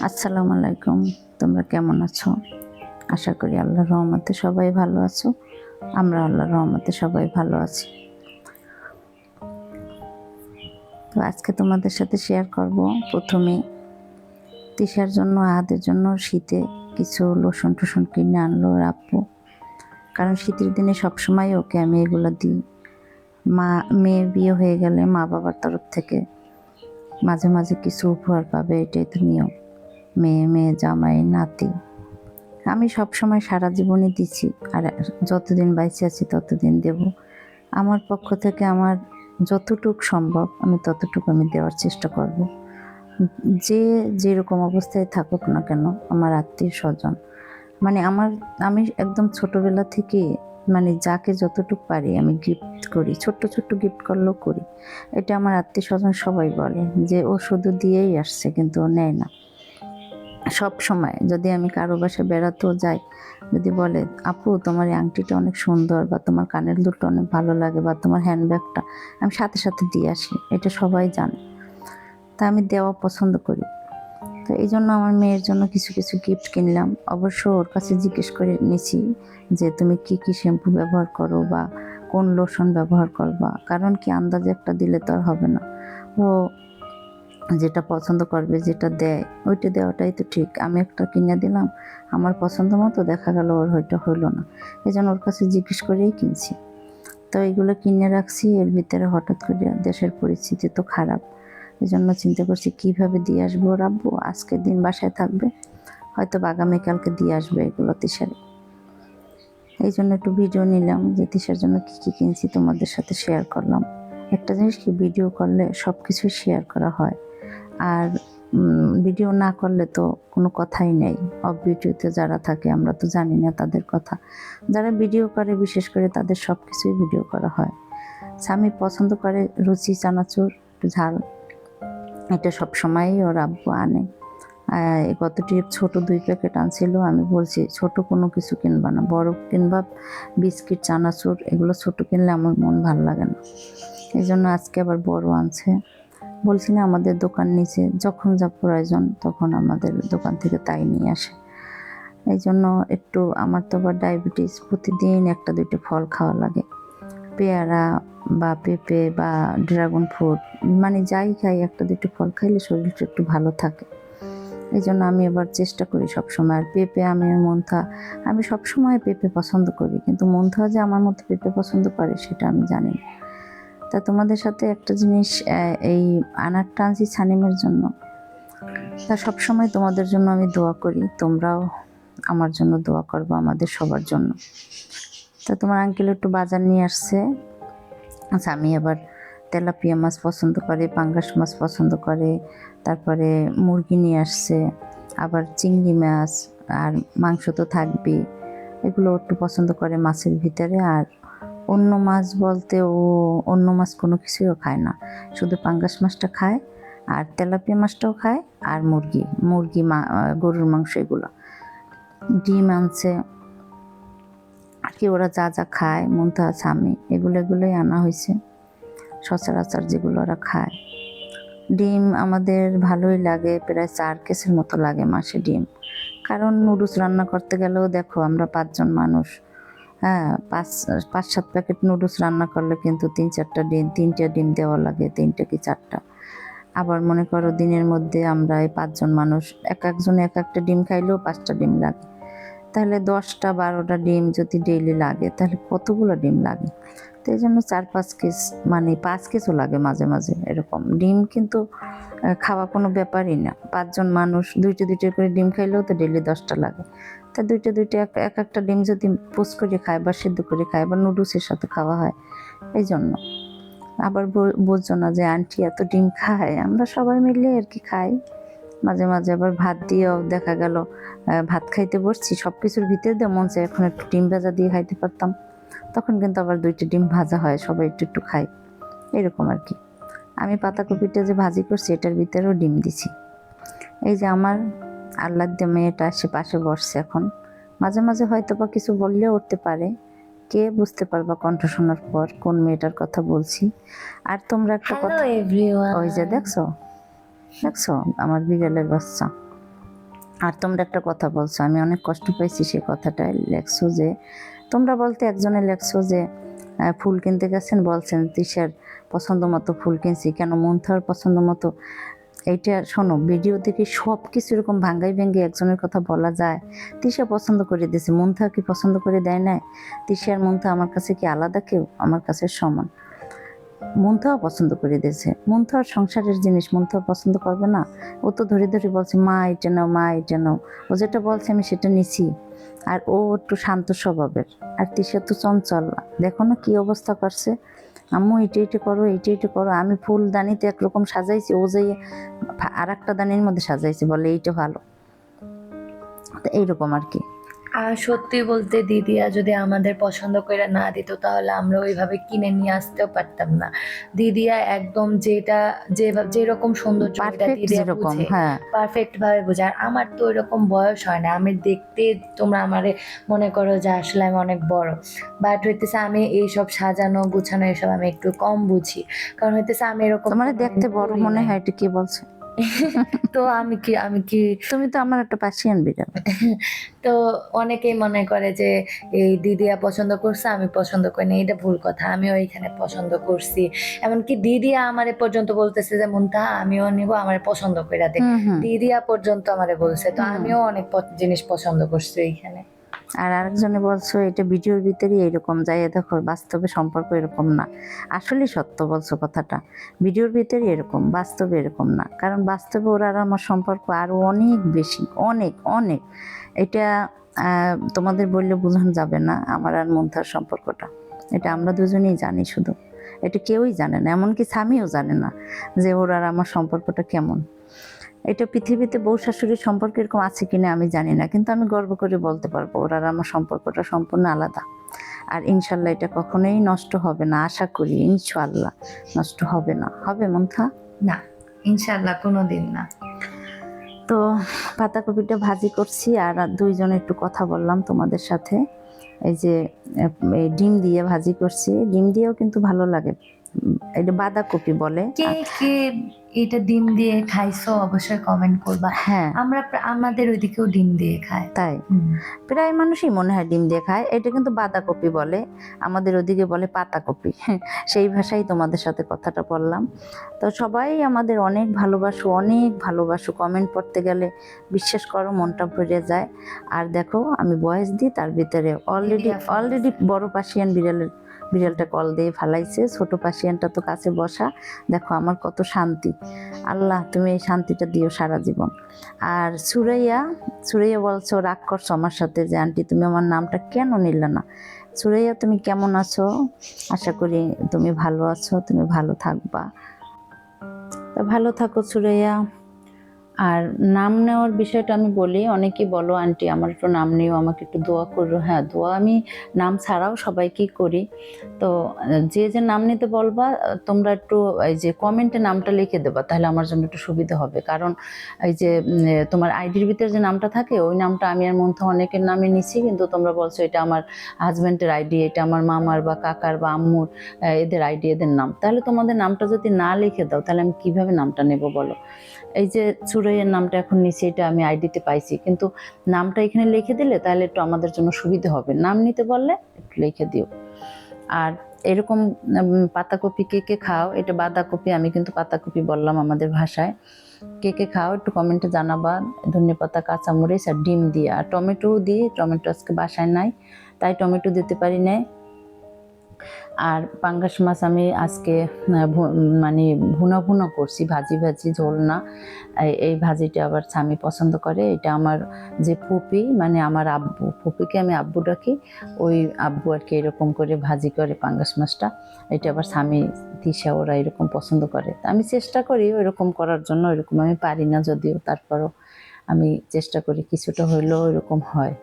আসসালামু আলাইকুম। তোমরা কেমন আছো? আশা করি আল্লাহর রহমতে সবাই ভালো আছো। আমরা আল্লাহর রহমতে সবাই ভালো আছি। তো আজকে তোমাদের সাথে শেয়ার করব। প্রথমে তিশার জন্য, আহাদের জন্য শীতে কিছু লোশন টোশন কিনে আনলো আব্বু। কারণ শীতের দিনে সবসময় ওকে আমি এগুলো দিই। মা মেয়ে বিয়ে হয়ে গেলে মা বাবার তরফ থেকে মাঝে মাঝে কিছু উপহার পাবে, এটাই তো নিয়ম। মেয়ে মেয়ে, জামাই, নাতি। আমি সব সময় সারা জীবনই দিছি আর যতদিন বাইচে আছি ততদিন দেব। আমার পক্ষ থেকে আমার যতটুক সম্ভব আমি ততটুকু আমি দেওয়ার চেষ্টা করব। যে যেরকম অবস্থায় থাকুক না কেন আমার আত্মীয় স্বজন মানে আমার, আমি একদম ছোটবেলা থেকে মানে যাকে যতটুকু পারি আমি গিফট করি, ছোট্ট ছোট্ট গিফট করলেও করি। এটা আমার আত্মীয় স্বজন সবাই বলে যে ও শুধু দিয়েই আসছে কিন্তু ও নেয় না। সব সময় যদি আমি কারও বাসায় বেড়াতেও যাই, যদি বলে, আপু, তোমার এই আংটিটা অনেক সুন্দর বা তোমার কানের দুলটা অনেক ভালো লাগে বা তোমার হ্যান্ডব্যাগটা আমি সাথে সাথে দিয়ে আসি। এটা সবাই জানে। তা আমি দেওয়া পছন্দ করি। তো এই জন্য আমার মেয়ের জন্য কিছু কিছু গিফট কিনলাম। অবশ্য ওর কাছে জিজ্ঞেস করে নিছি যে, তুমি কি কি শ্যাম্পু ব্যবহার করো বা কোন লোশন ব্যবহার করবা? কারণ কি আন্দাজে একটা দিলে তো আর হবে না। ও যেটা পছন্দ করবে, যেটা দেয়, ওইটা দেওয়াটাই তো ঠিক। আমি একটা কিনে দিলাম, আমার পছন্দ মতো দেখা গেল ওর হয়তো হইল না। এই জন্য ওর কাছে জিজ্ঞেস করেই কিনছি। তো এগুলো কিনে রাখছি, এর ভিতরে হঠাৎ করে দেশের পরিস্থিতি তো খারাপ। এই জন্য চিন্তা করছি কীভাবে দিয়ে আসব ওর আব্বু? আজকের দিন বাসায় থাকবে, হয়তো আগামীকালকে দিয়ে আসবে এগুলো তিসারে। এই জন্য একটু ভিডিও নিলাম যে তিসার জন্য কী কী কিনছি তোমাদের সাথে শেয়ার করলাম। একটা জিনিস কি ভিডিও করলে সব কিছু শেয়ার করা হয়। আর ভিডিও না করলে তো কোনো কথাই নেই। অফ ভিডিওতে যারা থাকে, আমরা তো জানি না তাদের কথা। যারা ভিডিও করে, বিশেষ করে তাদের সব কিছুই ভিডিও করা হয়। স্বামী পছন্দ করে রুচি, চানাচুর, ঝাল। এটা সব সময়ই ওর আব্বু আনে। গতটি ছোট দুই প্যাকেট আনছিল, আমি বলছি, ছোট কোনো কিছু কিনবা না। বড় কিনবা, বিস্কিট, চানাচুর, এগুলো ছোট কিনলে আমার মন ভালো লাগে না। এই জন্য আজকে আবার বড় আনছে। বলছি না, আমাদের দোকান নিচে, যখন যা প্রয়োজন তখন আমাদের দোকান থেকে তাই নিয়ে আসে। এই জন্য একটু আমার তো আবার ডায়াবেটিস, প্রতিদিন একটা দুটো ফল খাওয়া লাগে। পেয়ারা বা পেঁপে বা ড্রাগন ফ্রুট মানে যাই খাই, একটা দুটো ফল খাইলে শরীরটা একটু ভালো থাকে। এই জন্য আমি এবার চেষ্টা করি সবসময়। আর পেঁপে আমি মন্থা, আমি সবসময় পেঁপে পছন্দ করি, কিন্তু মন্থা যে আমার মতো পেঁপে পছন্দ করে, সেটা আমি জানি না। তা তোমাদের সাথে একটা জিনিস এই আনার টানছি সানিমের জন্য। তা সবসময় তোমাদের জন্য আমি দোয়া করি, তোমরাও আমার জন্য দোয়া করব আমাদের সবার জন্য। তা তোমার আঙ্কেল একটু বাজার নিয়ে আসছে। আচ্ছা আমি আবার তেলাপিয়া মাছ পছন্দ করে, পাঙ্গাস মাছ পছন্দ করে, তারপরে মুরগি নিয়ে আসছে, আবার চিংড়ি মাছ, আর মাংস তো থাকবেই। এগুলো একটু পছন্দ করে মাছের ভিতরে, আর অন্য মাছ বলতে ও অন্য মাছ কোনো কিছুইও খায় না। শুধু পাঙ্গাস মাছটা খায়, আর তেলাপিয়া মাছটাও খায়, আর মুরগি মুরগি মা গরুর মাংস এগুলো। ডিম আনছে, আর কি ওরা যা যা খায় মুন্তা স্বামী এগুলো এগুলোই আনা হয়েছে। সচরাচর যেগুলো ওরা খায়। ডিম আমাদের ভালোই লাগে, প্রায় চার কেসের মতো লাগে মাসে ডিম। কারণ নুডলস রান্না করতে গেলেও দেখো আমরা পাঁচজন মানুষ হ্যাঁ পাঁচ পাঁচ সাত প্যাকেট নুডলস রান্না করলে কিন্তু তিন, চারটা ডিম, তিনটা ডিম দেওয়া লাগে, তিনটা কি চারটা। আবার মনে করো দিনের মধ্যে আমরা এই পাঁচজন মানুষ, এক একজন এক একটা ডিম খাইলেও পাঁচটা ডিম লাগে। তাহলে দশটা বারোটা ডিম যদি ডেইলি লাগে, তাহলে কতগুলো ডিম লাগে? তো এই জন্য চার পাঁচ কেস মানে পাঁচ কেসও লাগে মাঝে মাঝে এরকম। ডিম কিন্তু খাওয়া কোনো ব্যাপারই না। পাঁচজন মানুষ, দুইটা দুইটা করে ডিম খাইলেও তো ডেলি দশটা লাগে। তা দুইটা দুইটা এক এক একটা ডিম যদি পোস করে খায় বা সিদ্ধ করে খায় বা নুডলসের সাথে খাওয়া হয় এই জন্য আবার বুঝছ না যে আন্টি এত ডিম খায়, আমরা সবাই মিলে আর কি খাই। মাঝে মাঝে আবার ভাত দিয়েও দেখা গেল ভাত খাইতে বসছি সব কিছুর ভিতরে দিয়ে মন চায় এখন একটু ডিম ভাজা দিয়ে খাইতে পারতাম। তখন কিন্তু আবার দুইটা ডিম ভাজা হয় সবাই একটু একটু খায়। এরকম আর কি। আমি পাতাকপিটা যে ভাজি করছি এটার ভিতরেও ডিম দিছি। এই যে আমার আল্লাহ দিয়ে মেয়েটা সে পাশে বসছে এখন। মাঝে মাঝে হয়তো বা কিছু বললেও উঠতে পারে। কে বুঝতে পারবা কণ্ঠ শোনার পর কোন মেয়েটার কথা বলছি? আর তোমরা একটা কথা ওই যে দেখছ? দেখছ? আমার বিড়ালের বাচ্চা। আর তোমরা একটা কথা বলছো আমি অনেক কষ্ট পাইছি সেই কথাটাই লেখছো যে তোমরা বলতে একজনে লেখছো যে ফুল কিনতে গেছেন বলছেন, তিশার পছন্দ মতো ফুল কিনছি। কেন মন্থার পছন্দ মতো এইটা শোনো, ভিডিও দেখে সব কিছু এরকম ভাঙ্গাই ভেঙ্গে একজনের কথা বলা যায়। তিশা পছন্দ করে দিয়েছে মন্থা কি পছন্দ করে দেয় না তিশার মন্থা আমার কাছে কি আলাদা কেউ? আমার কাছে সমান। মন্থাও পছন্দ করে দিয়েছে। মন্থার সংসারের জিনিস মন্থাও পছন্দ করবে না? ও তো ধরে ধরে বলছে, মা, এটা নাও, মা, এটা নাও। ও যেটা বলছে, আমি সেটা নিছি। আর ও একটু শান্ত স্বভাবের। আর তৃষা তো চঞ্চল। দেখো না কী অবস্থা করছে। আম্মু, এটা এটা করো, এটা এটা করো। আমি ফুলদানিতে একরকম সাজাইছি, ও যে আর একটা দানির মধ্যে সাজাইছি, বলে এইটা ভালো। এইরকম আর কি। আর সত্যি বলতে দিদিয়া যদি আমাদের পছন্দ করে না দিত তাহলে আমরা ওইভাবে কিনে নিয়ে আসতেও পারতাম না। দিদিয়া একদম যেটা যে যেরকম সৌন্দর্য পারফেক্ট দিদিয়া বুঝে হ্যাঁ। পারফেক্ট ভাবে বোঝে। আর আমার তো ওইরকম বয়স হয় না। আমি দেখতে তোমরা আমারে মনে করো যে আসলে আমি অনেক বড়। বাট হইতেছে আমি এইসব সাজানো গুছানো এসব আমি একটু কম বুঝি। কারণ হইতেছে আমি এরকম কোনোদিন দেখতে বড় মনে হয় এটা কি বলছে? তো আমি কি আমি কি? তুমি তো আমার একটা পাশিয়ান বিড়াল তো অনেকেই মনে করে যে এই দিদিয়া পছন্দ করছে আমি পছন্দ করি না এটা ভুল কথা আমিও এইখানে পছন্দ করছি। এমনকি দিদিয়া আমারে পর্যন্ত বলতেছে যে মুন্তা আমিও নিব আমার পছন্দ করে। দিদিয়া পর্যন্ত আমারে বলছে তো আমিও অনেক জিনিস পছন্দ করছি এইখানে। আর আরেকজনে বলছো, এটা ভিডিওর ভিতরে এরকম যাই দেখো, বাস্তবে সম্পর্ক এরকম না। আসলে সত্য বলছো কথাটা। ভিডিওর ভিতরে এরকম, বাস্তবে এরকম না। কারণ বাস্তবে ওরা আর আমার সম্পর্ক আরও অনেক বেশি, অনেক অনেক। এটা তোমাদের বললে বোঝানো যাবে না আমার আর মন্থার সম্পর্কটা। এটা আমরা দুজনেই জানি শুধু। এটা কেউই জানে না, এমনকি স্বামীও জানে না যে ওর আর আমার সম্পর্কটা কেমন। এটা পৃথিবীতে বউ শাশুড়ির সম্পর্ক এরকম আছে কিনা আমি জানি না কিন্তু আমি গর্ব করে বলতে পারব ওর আর আমার সম্পর্কটা সম্পূর্ণ আলাদা। আর ইনশাল্লাহ এটা কখনোই নষ্ট হবে না আশা করি ইনশাল্লাহ নষ্ট হবে না। হবে মন্থা? না ইনশাল্লাহ কোনোদিন না। তো পাতাকপিটা ভাজি করছি আর দুইজনে একটু কথা বললাম তোমাদের সাথে। এই যে ডিম দিয়ে ভাজি করছি ডিম দিয়েও কিন্তু ভালো লাগে। এটা বাঁধাকপি বলে। কে কে এটা ডিম দিয়ে খাইছো অবশ্যই কমেন্ট করবা। হ্যাঁ। আমরা আমাদের ওইদিকেও ডিম দিয়ে খায়। তাই? প্রায় মানুষই মনে হয় ডিম দিয়ে খায়। এটা কিন্তু বাঁধাকপি বলে। আমাদের ওদিকে বলে পাতাকপি। সেই ভাষায় তোমাদের সাথে কথাটা বললাম। তো সবাই আমাদের অনেক ভালোবাসো অনেক ভালোবাসো। কমেন্ট পড়তে গেলে বিশ্বাস করো মনটা ভরে যায়। আর দেখো আমি বয়স দিই তার ভিতরে অলরেডি অলরেডি বড় পাশিয়ান বিড়ালের বিড়ালটা কল দিয়ে ফালাইছে। ছোট পাশিয়ানটা তো কাছে বসা। দেখো আমার কত শান্তি। আল্লাহ, তুমি এই শান্তিটা দিও সারা জীবন। আর সুরাইয়া সুরাইয়া বলছো, রাগ করছ আমার সাথে যে আন্টি, তুমি আমার নামটা কেন নিলে না? সুরাইয়া, তুমি কেমন আছো? আশা করি তুমি ভালো আছো, তুমি ভালো থাকবা। ভালো থাকো সুরাইয়া। আর নাম নেওয়ার বিষয়টা আমি বলি, অনেকেই বলো, আন্টি, আমার একটু নাম নিও, আমাকে একটু দোয়া করো। হ্যাঁ দোয়া আমি নাম ছাড়াও সবাইকেই করি। তো, যে যে নাম নিতে বলবা, তোমরা একটু এই যে কমেন্টে নামটা লিখে দেবা, তাহলে আমার জন্য একটু সুবিধা হবে। কারণ এই যে তোমার আইডির ভিতরে যে নামটা থাকে, ওই নামটা আমি আর মধ্যে অনেকের নামে নিছি, কিন্তু তোমরা বলছো এটা আমার হাজব্যান্ডের আইডি এটা আমার মামার বা কাকার বা আম্মুর এদের আইডি এদের নাম। তাহলে তোমাদের নামটা যদি না লিখে দাও, তাহলে আমি কীভাবে নামটা নেব বলো? এই যে সুরাইয়ের নামটা এখন নিচে এটা আমি আইডিতে পাইছি। কিন্তু নামটা এখানে লিখে দিলে তাহলে একটু আমাদের জন্য সুবিধা হবে। নাম নিতে বললে একটু লিখে দিও। আর এরকম পাতাকপি কে কে খাও, এটা বাঁধাকপি, আমি কিন্তু পাতাকপি বললাম আমাদের ভাষায়। কে কে খাও, একটু কমেন্টে জানাবা। ধনে পাতা, কাঁচামরিচ আর ডিম দিয়ে। আর টমেটো দিয়ে টমেটো আজকে বাসায় নাই, তাই টমেটো দিতে পারি নাই। আর পাঙ্গাস মাছ আমি আজকে মানে ভুনো ভুনো করছি, ভাজি ভাজি ঝোল না। এই- ভাজিটা আবার স্বামী পছন্দ করে। এটা আমার যে ফুপি মানে আমার আব্বু, ফুপিকে আমি আব্বু ডাকি, ওই আব্বু আর কি এরকম করে ভাজি করে পাঙ্গাস মাছটা। এটা আবার স্বামী দিশা ওরা এরকম পছন্দ করে। আমি চেষ্টা করি ওইরকম করার জন্য, ওইরকম আমি পারি না যদিও, তারপরও আমি চেষ্টা করি, কিছুটা হইলেও এরকম হয়।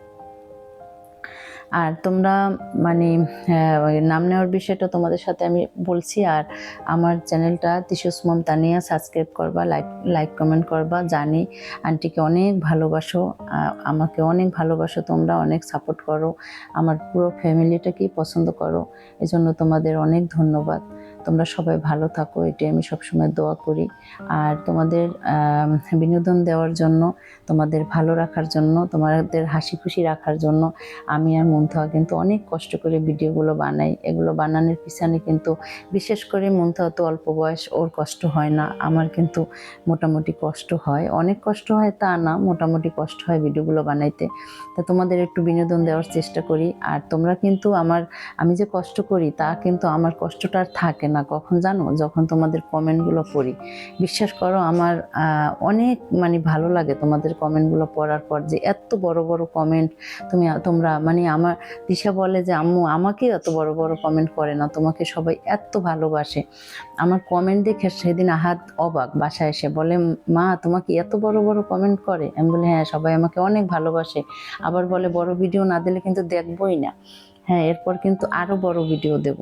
আর তোমরা মানে নাম নেওয়ার বিষয়টা তোমাদের সাথে আমি বলছি। আর আমার চ্যানেলটা তিশুস মম তানিয়া সাবস্ক্রাইব করবা লাইক লাইক কমেন্ট করবা। জানি আন্টিকে অনেক ভালোবাসো আমাকে অনেক ভালোবাসো। তোমরা অনেক সাপোর্ট করো। আমার পুরো ফ্যামিলিটাকেই পছন্দ করো। এজন্য তোমাদের অনেক ধন্যবাদ। তোমরা সবাই ভালো থাকো, এটাই আমি সবসময় দোয়া করি। আর তোমাদের বিনোদন দেওয়ার জন্য, তোমাদের ভালো রাখার জন্য, তোমাদের হাসি খুশি রাখার জন্য আমি আর মন্থা কিন্তু অনেক কষ্ট করে ভিডিওগুলো বানাই। এগুলো বানানোর পিছনে কিন্তু বিশেষ করে মন্থা তো অল্প বয়স, ওর কষ্ট হয় না, আমার কিন্তু মোটামুটি কষ্ট হয়। অনেক কষ্ট হয় তা না, মোটামুটি কষ্ট হয় ভিডিওগুলো বানাইতে। তা তোমাদের একটু বিনোদন দেওয়ার চেষ্টা করি। আর তোমরা কিন্তু আমার, আমি যে কষ্ট করি তা কিন্তু আমার কষ্টটা আর থাকে না কখন জানো? যখন তোমাদের কমেন্টগুলো পড়ি। বিশ্বাস করো, আমার অনেক মানে ভালো লাগে তোমাদের কমেন্টগুলো পড়ার পর যে এত বড় বড় কমেন্ট তুমি, তোমরা মানে আমার দিশা বলে যে, আম্মু, আমাকে এত বড় বড় কমেন্ট করে না, তোমাকে সবাই এত ভালোবাসে। আমার কমেন্ট দেখে সেদিন আহাত অবাক, বাসায় এসে বলে, মা, তোমাকে এত বড় বড় কমেন্ট করে? আমি বলি হ্যাঁ সবাই আমাকে অনেক ভালোবাসে। আবার বলে, বড় ভিডিও না দিলে কিন্তু দেখবই না। হ্যাঁ এরপর কিন্তু আরও বড় ভিডিও দেব।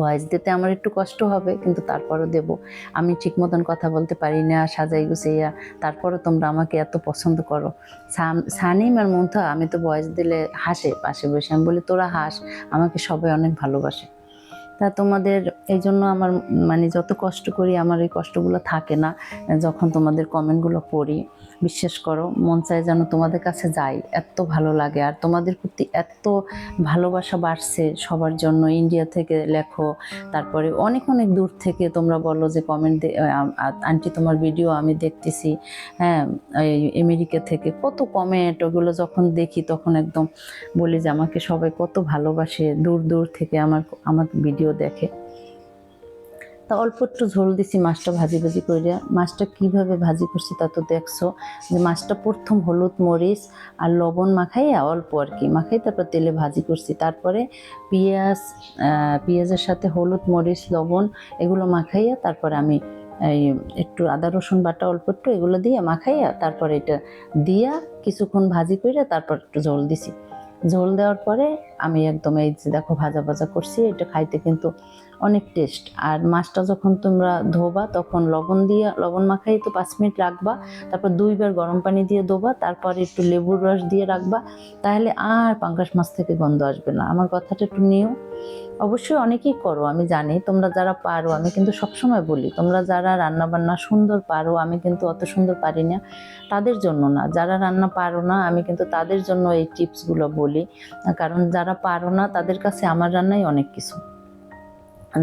ভয়েস দিতে আমার একটু কষ্ট হবে, কিন্তু তারপরও দেব। আমি ঠিক মতন কথা বলতে পারি না, সাজাই গুছাইয়া। তারপরও তোমরা আমাকে এত পছন্দ করো। সানিম আর মন্থা, আমি তো ভয়েস দিলে হাসে, পাশে বসে। আমি বলি, তোরা হাস, আমাকে সবাই অনেক ভালোবাসে। তা তোমাদের এই জন্য আমার মানে যত কষ্ট করি, আমার এই কষ্টগুলো থাকে না। যখন তোমাদের কমেন্টগুলো পড়ি বিশ্বাস করো, মন চায় যেন তোমাদের কাছে যাই, এত ভালো লাগে। আর তোমাদের প্রতি এত ভালোবাসা বাড়ছে সবার জন্য ইন্ডিয়া থেকে লেখো, তারপরে অনেক অনেক দূর থেকে তোমরা বলো যে কমেন্ট আন্টি তোমার ভিডিও আমি দেখতেছি হ্যাঁ আমেরিকা থেকে কত কমেন্ট ওগুলো যখন দেখি তখন একদম বলি যে আমাকে সবাই কত ভালোবাসে, দূর দূর থেকে আমার আমার ভিডিও দেখে। তা অল্প একটু ঝোল দিছি মাছটা ভাজি ভাজি করে মাছটা কীভাবে ভাজি করছি তা তো দেখছ। যে মাছটা প্রথম হলুদ মরিচ আর লবণ মাখাইয়া অল্প আর কি। মাখাই তারপর তেলে ভাজি করছি। তারপরে পেঁয়াজ পেঁয়াজের সাথে হলুদ মরিচ, লবণ এগুলো মাখাইয়া তারপরে আমি এই একটু আদা, রসুন বাটা অল্প একটু এগুলো দিয়ে মাখাইয়া তারপরে এটা দিয়া কিছুক্ষণ ভাজি করে তারপর একটু ঝোল দিছি। ঝোল দেওয়ার পরে আমি একদম এই যে দেখো ভাজা ভাজা করছি। এটা খাইতে কিন্তু অনেক টেস্ট আর মাছটা যখন তোমরা ধোবা, তখন লবণ দিয়ে, লবণ মাখাই তো পাঁচ মিনিট রাখবা। তারপর দুইবার গরম পানি দিয়ে ধোবা, তারপর একটু লেবুর রস দিয়ে রাখবা। তাহলে আর পাঙ্গাস মাছ থেকে গন্ধ আসবে না। আমার কথাটা একটু নিও। অবশ্যই অনেকেই করো, আমি জানি। তোমরা যারা পারো, আমি কিন্তু সবসময় বলি, তোমরা যারা রান্না বান্না সুন্দর পারো, আমি কিন্তু অত সুন্দর পারি না। তাদের জন্য না। যারা রান্না পারো না, আমি কিন্তু তাদের জন্য এই টিপসগুলো বলি। কারণ যারা পারো না, তাদের কাছে আমার রান্নাই অনেক কিছু।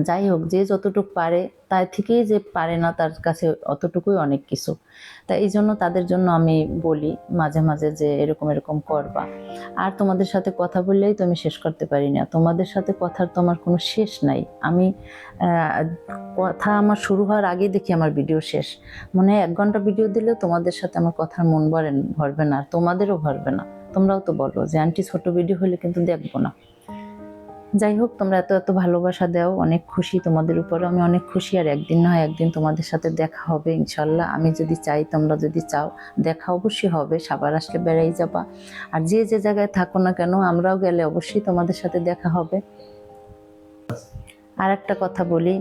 যাই হোক, যে যতটুকু পারে, তার থেকেই যে পারে না, তার কাছে অতটুকুই অনেক কিছু। তা এই জন্য তাদের জন্য আমি বলি মাঝে মাঝে যে এরকম এরকম করবা। আর তোমাদের সাথে কথা বললেই তো আমি শেষ করতে পারি না। তোমাদের সাথে কথার তো আমার কোনো শেষ নাই। আমি কথা আমার শুরু হওয়ার আগে দেখি আমার ভিডিও শেষ। মনে হয় এক ঘণ্টা ভিডিও দিলেও তোমাদের সাথে আমার কথার মন ভরে, ভরবে না, আর তোমাদেরও ভরবে না। তোমরাও তো বলো যে, আন্টি, ছোট ভিডিও হলে কিন্তু দেখব না। যাই হোক, তোমরা এত এত ভালোবাসা দাও, অনেক খুশি তোমাদের উপরে আমি অনেক খুশি, আর একদিন না হয় একদিন তোমাদের সাথে দেখা হবে, ইনশাল্লাহ। আমি যদি চাই, তোমরা যদি চাও, দেখা অবশ্যই হবে, সাবার আসলে বেড়াই যাবা। আর যে যে জায়গায় থাকো না কেন, আমরাও গেলে অবশ্যই তোমাদের সাথে দেখা হবে। আর একটা কথা বলি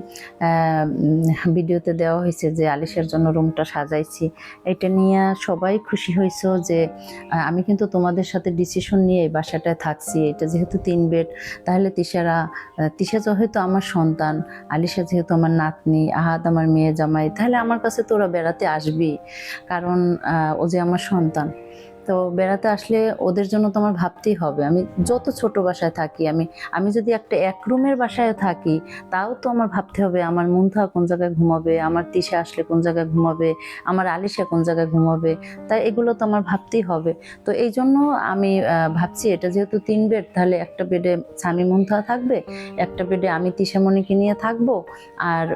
ভিডিওতে দেওয়া হয়েছে যে আলিশের জন্য রুমটা সাজাইছি। এটা নিয়ে সবাই খুশি হয়েছো যে আমি কিন্তু তোমাদের সাথে ডিসিশন নিয়ে এই বাসাটায় থাকছি। এটা যেহেতু তিন বেড তাহলে আহ, তিশা যেহেতু আমার সন্তান আলিশা যেহেতু আমার নাতনি আহাত আমার মেয়ে জামাই তাহলে আমার কাছে তোরা বেড়াতে আসবি কারণ ও যে আমার সন্তান। তো বেড়াতে আসলে ওদের জন্য তো আমার ভাবতেই হবে। আমি যত ছোট বাসায় থাকি, আমি আমি যদি একটা এক রুমের বাসায় থাকি, তাও তো আমার ভাবতে হবে আমার মুন্থা কোন জায়গায় ঘুমাবে, আমার তিশা আসলে কোন জায়গায় ঘুমাবে, আমার আলিশা কোন জায়গায় ঘুমাবে, তাই এগুলো তো আমার ভাবতেই হবে। তো এই জন্য আমি ভাবছি এটা যেহেতু তিন বেড, তাহলে একটা বেডে স্বামী মুন্থা থাকবে, একটা বেডে আমি তিশামণিকে নিয়ে থাকব। আর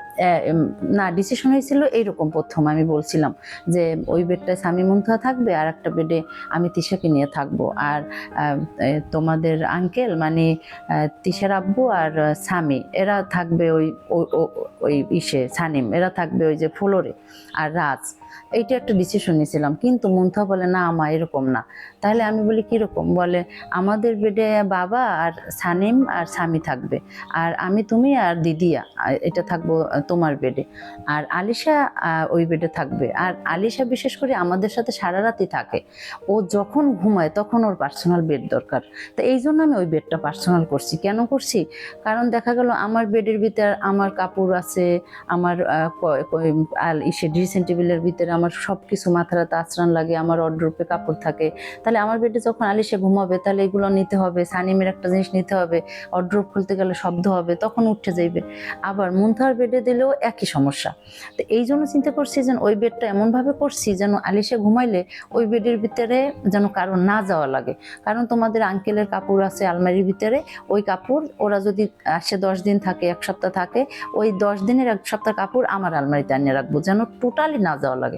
না ডিসিশন হয়েছিল এইরকম প্রথম আমি বলছিলাম যে ওই বেডটায় স্বামী মুন্থা থাকবে আর একটা বেডে আমি তিশাকে নিয়ে থাকব। আর তোমাদের আঙ্কেল মানে তিশার আব্বু আর স্বামী, এরা থাকবে ওই ওই ইসে, সানিম, এরা থাকবে ওই যে ফ্লোরে আর রাজ। এইটা একটা ডিসিশন নিয়েছিলাম। কিন্তু মুন্থা বলে, না আমা এরকম না। তাহলে আমি বলি, কীরকম? বলে, আমাদের বেডে বাবা আর সানিম আর স্বামী থাকবে। আর আমি, তুমি আর দিদিয়া এটা থাকব তোমার বেডে। আর আলিশা ওই বেডে থাকবে। আর আলিশা বিশেষ করে আমাদের সাথে সারা রাতই থাকে। ও যখন ঘুমায়, তখন ওর পার্সোনাল বেড দরকার। তো এই জন্য আমি ওই বেডটা পার্সোনাল করছি। কেন করছি? কারণ দেখা গেল, আমার বেডের ভিতরে আমার কাপড় আছে, আমার ইসে ড্রেসিং টেবিলের ভিতরে আমার সব কিছু মাথারাতে আচরণ লাগে, আমার অড্রপে কাপড় থাকে। তাহলে আমার বেডে যখন আলিশে ঘুমাবে, তাহলে এগুলো নিতে হবে, সানিমের একটা জিনিস নিতে হবে অড্রপ খুলতে গেলে শব্দ হবে, তখন উঠে যাইবে। আবার মুন্থার বেডে দিলেও একই সমস্যা। তো এই জন্য চিন্তা করছি যেন ওই বেডটা এমনভাবে করছি যেন আলিশে ঘুমাইলে ওই বেডের ভিতরে যেন কারও না যাওয়া লাগে। কারণ তোমাদের আঙ্কেলের কাপড় আছে আলমারির ভিতরে, ওই কাপড় ওরা যদি আসে দশ দিন থাকে, এক সপ্তাহ থাকে, ওই দশ দিনের এক সপ্তাহ কাপড় আমার আলমারিতে আনিয়ে রাখব যেন টোটালি না যাওয়া লাগে।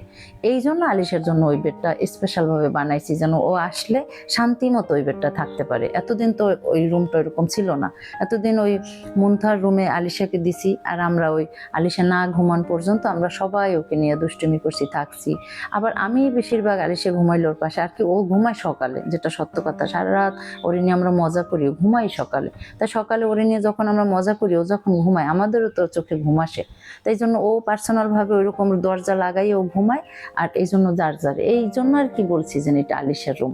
এই জন্য আলিশের জন্য ওই বেডটা স্পেশালভাবে বানাইছি যেন ও আসলে শান্তি মতো ওই বেডটা থাকতে পারে। এতদিন তো ওই রুমটা ওইরকম ছিল না। এতদিন ওই মুন্থার রুমে আলিশাকে দিছি আর আমরা ওই আলিশা না ঘুমান পর্যন্ত আমরা সবাই ওকে নিয়ে দুষ্টুমি করছি, থাকছি। আবার আমি বেশিরভাগ আলিশা ঘুমাইল ওর পাশে, আর কি ও ঘুমায় সকালে, যেটা সত্য কথা। সারা রাত ওরে নিয়ে আমরা মজা করি ঘুমাই সকালে। তাই সকালে ওরে নিয়ে যখন আমরা মজা করি, ও যখন ঘুমায়, আমাদেরও তো চোখে ঘুম আসে। তাই জন্য ও পার্সোনালভাবে ওইরকম দরজা লাগাই ও ঘুমায়, আর এই জন্য যার যার। এই জন্য আর কি বলছি যে এটা আলিশের রুম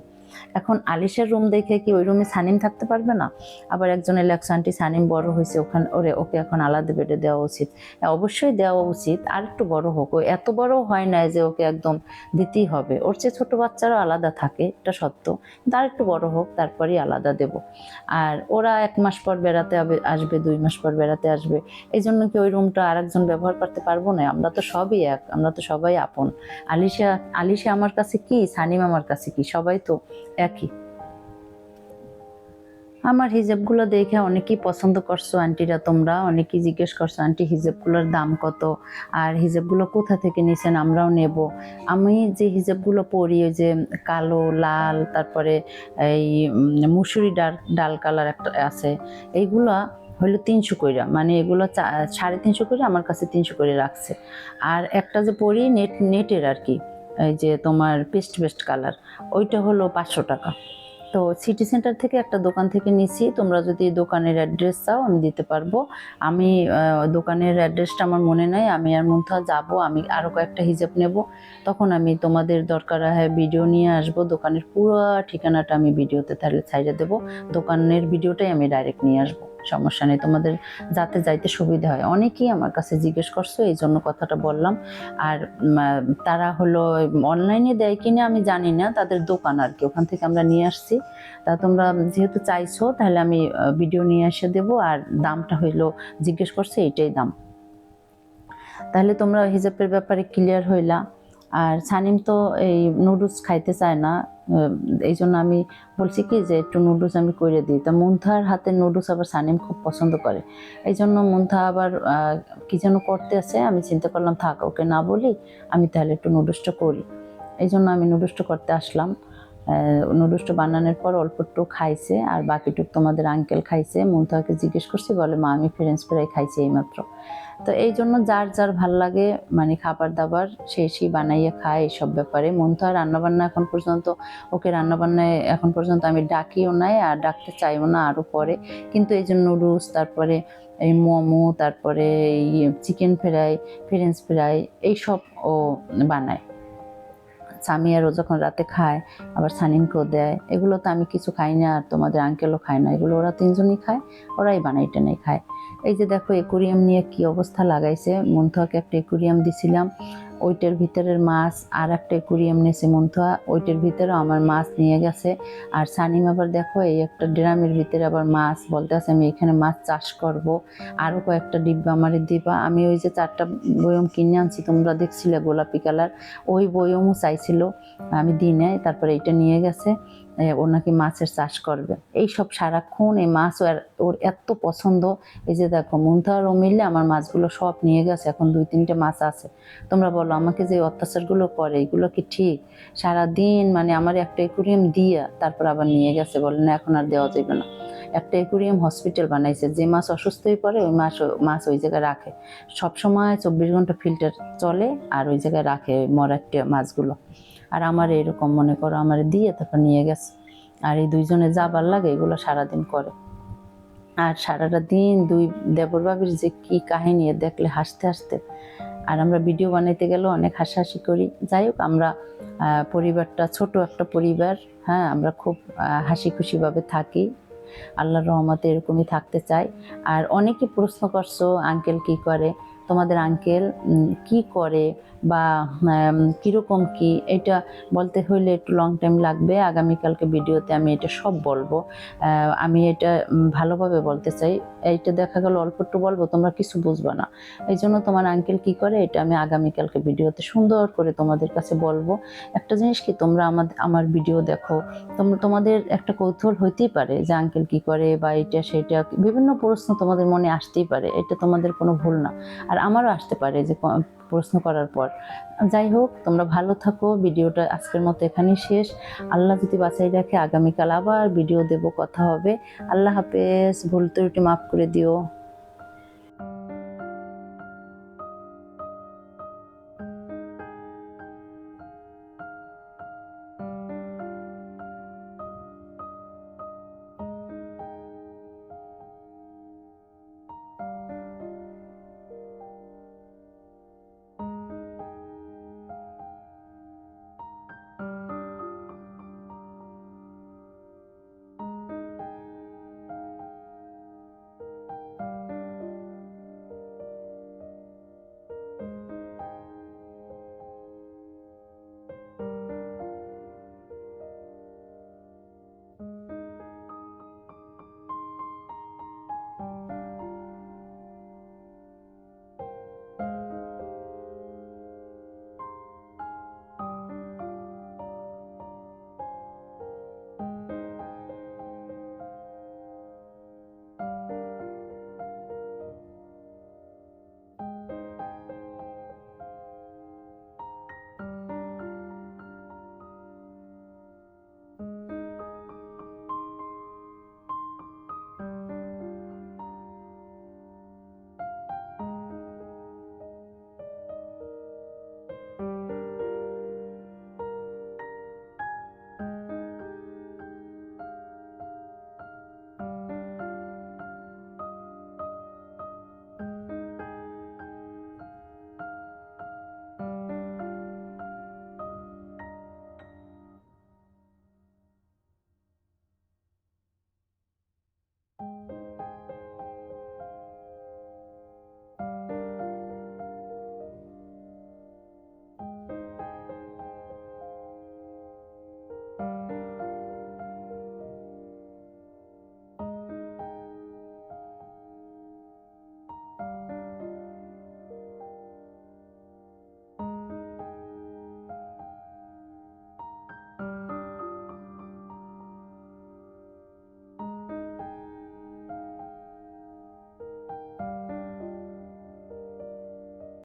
এখন আলিশের রুম দেখে কি ওই রুমে সানিম থাকতে পারবে না? আবার একজন ইলেকশন আন্টি সানিম বড় হয়েছে, ওখানে ওরে, ওকে এখন আলাদা বেডে দেওয়া উচিত। অবশ্যই দেওয়া উচিত, আর একটু বড় হোক। ও এত বড় হয় না যে ওকে একদম দিতেই হবে। ওর চেয়ে ছোট বাচ্চারাও আলাদা থাকে, এটা সত্য। আর একটু বড় হোক, তারপরেই আলাদা দেব। আর ওরা এক মাস পর বেড়াতে আসবে, দুই মাস পর বেড়াতে আসবে। এই জন্য কি ওই রুমটা আরেকজন ব্যবহার করতে পারব না? আমরা তো সবই এক, আমরা তো সবাই আপন। আলিশা আলিশা আমার কাছে কি, সানিম আমার কাছে কি? সবাই তো একই। আমার হিজাবগুলো দেখে অনেকেই পছন্দ করছ আন্টিরা, তোমরা অনেকেই জিজ্ঞেস করছ, আন্টি, হিজাবগুলোর দাম কত? আর হিজাবগুলো কোথা থেকে নিছেন? আমরাও নেব। আমি যে হিজাবগুলো পরি, ওই যে কালো, লাল, তারপরে এই মুসুরি ডাল ডাল কালার একটা আছে, এইগুলা হলো তিনশো কইরা। মানে এগুলো সাড়ে তিনশো করে আমার কাছে তিনশো করে রাখছে। আর একটা যে পরি, নেট, নেটের আর কি। এই যে তোমার পেস্ট পেস্ট কালার, ওইটা হলো পাঁচশো টাকা। তো সিটি সেন্টার থেকে একটা দোকান থেকে নিছি, তোমরা যদি দোকানের অ্যাড্রেস চাও, আমি দিতে পারব। আমি দোকানের অ্যাড্রেসটা আমার মনে নাই, আমি আর মুন্থা যাব, আমি আরও কয়েকটা হিজাব নেব। তখন আমি তোমাদের দরকার হয় ভিডিও নিয়ে আসব, দোকানের পুরো ঠিকানাটা আমি ভিডিওতে তাহলে ছাইড়ে দেবো। দোকানের ভিডিওটাই আমি ডাইরেক্ট নিয়ে আসব। সমস্যা নেই, তোমাদের যাতে যাইতে সুবিধা হয়। অনেকেই আমার কাছে জিজ্ঞেস করছ এই জন্য কথাটা বললাম। আর তারা হলো অনলাইনে দেয় কিনা আমি জানি না, তাদের দোকান আর কি, ওখান থেকে আমরা নিয়ে আসছি। তা তোমরা যেহেতু চাইছো, তাহলে আমি ভিডিও নিয়ে এসে দেবো, আর দামটা হইল, জিজ্ঞেস করছে, এইটাই দাম। তাহলে তোমরা হিজাবের ব্যাপারে ক্লিয়ার হইলা। আর সানিম তো এই নুডলস খাইতে চায় না এই জন্য আমি বলছি কি যে একটু নুডলস আমি করে দিই। তা মুন্থার হাতে নুডলস আবার সানিম খুব পছন্দ করে। এই জন্য মুন্থা আবার কী যেন করতে আছে, আমি চিন্তা করলাম থাক, ওকে না বলি আমি তাহলে একটু নুডলসটা করি। এই জন্য আমি নুডলসটা করতে আসলাম। নুডলসটা বানানোর পর অল্প একটু খাইছে, আর বাকিটুক তোমাদের আঙ্কেল খাইছে। মুন্থাকে জিজ্ঞেস করছি, বলে, মা, আমি ফ্রেঞ্চ ফ্রাই খাইছি এইমাত্র। তো এই জন্য যার যার ভালো লাগে মানে খাবার দাবার সেই সেই বানাইয়ে খায় এইসব ব্যাপারে। মুন্থা রান্নাবান্না এখন পর্যন্ত, ওকে রান্নাবান্নায় এখন পর্যন্ত আমি ডাকিও নাই, আর ডাকতে চাইও না আরও পরে। কিন্তু এই জন্য নুডলস, তারপরে এই মোমো, তারপরে এই চিকেন ফ্রাই ফ্রেঞ্চ ফ্রাই এইসব ও বানায়। সামিয়ারও যখন রাতে খায়, আবার সানিমকেও দেয়, এগুলো তো আমি কিছু খাই না আর তোমাদের আঙ্কেলও খায় না, এগুলো ওরা তিনজনই খায়, ওরাই বানাই টেনে খায়। এই যে দেখো, একুরিয়াম নিয়ে কি অবস্থা লাগাইছে। মন্থুয়াকে একটা একুরিয়াম দিছিলাম। ওইটার ভিতরের মাছ আর একটা একুরিয়াম নিয়েছে মন্থুয়া। ওইটার ভিতরেও আমার মাছ নিয়ে গেছে। আর সানিম আবার দেখো, এই একটা ড্রামের ভিতরে আবার মাছ বলতে আছে, আমি এখানে মাছ চাষ করব। আরও কয়েকটা ডিব্বা আমার দিবা। আমি ওই যে চারটা বয়ম কিনে আনছি, তোমরা দেখছিলে গোলাপি কালার। ওই বয়মও চাইছিল। আমি দিই নাই, তারপরে এইটা নিয়ে গেছে। ও নাকি মাছের চাষ করবে। এই সব সারাক্ষণ এই মাছ ওর এত পছন্দ। এই যে দেখো মুন্থার ও মিললে আমার মাছগুলো সব নিয়ে গেছে, এখন দুই তিনটে মাছ আছে। তোমরা বলো, আমাকে যে অত্যাচারগুলো করে, এগুলো কি ঠিক? সারা দিন মানে আমার একটা একুরিয়াম দিয়া তারপর আবার নিয়ে গেছে বলে, না, এখন আর দেওয়া যাবে না। একটা একুরিয়াম হসপিটাল বানাইছে, যে মাছ অসুস্থ হয়ে পড়ে, ওই মাছ মাছ ওই জায়গায় রাখে। সবসময় চব্বিশ ঘণ্টা ফিল্টার চলে আর ওই জায়গায় রাখে ওই মরাটে মাছগুলো। আর আমার এরকম মনে করো আমার দিয়ে তারপর নিয়ে গেছে। আর এই দুইজনে যাবার লাগে এগুলো সারাদিন করে। আর সারাটা দিন দুই দেবর বাবির যে কি কাহিনী দেখলে হাসতে হাসতে। আর আমরা ভিডিও বানাইতে গেলেও অনেক হাসাহাসি করি। যাই হোক, আমরা পরিবারটা ছোট একটা পরিবার হ্যাঁ আমরা খুব হাসি খুশিভাবে থাকি। আল্লাহর রহমতে এরকমই থাকতে চাই। আর অনেকে প্রশ্ন করছ, আঙ্কেল কি করে? তোমাদের আঙ্কেল কি করে? বা কীরকম কি, এটা বলতে হইলে একটু লং টাইম লাগবে। আগামীকালকে ভিডিওতে আমি এটা সব বলব। আমি এটা ভালোভাবে বলতে চাই। এইটা দেখা গেল, অল্প একটু বলব, তোমরা কিছু বুঝবে না। এই জন্য তোমার আঙ্কেল কি করে, এটা আমি আগামীকালকে ভিডিওতে সুন্দর করে তোমাদের কাছে বলব। একটা জিনিস কি, তোমরা আমাদের আমার ভিডিও দেখো। তোমরা তোমাদের একটা কৌতূহল হইতেই পারে যে আঙ্কেল কি করে বা এটা, সেটা, বিভিন্ন প্রশ্ন তোমাদের মনে আসতেই পারে। এটা তোমাদের কোনো ভুল না। আর আমারও আসতে পারে যে প্রশ্ন করার পর। যাই হোক, তোমরা ভালো থাকো। ভিডিওটা আজকের মতো এখানেই শেষ। আল্লাহ যদি বাঁচাই রাখে, আগামীকাল আবার ভিডিও দেব, কথা হবে। আল্লাহ হাফেজ। ভুল ত্রুটি মাফ করে দিও।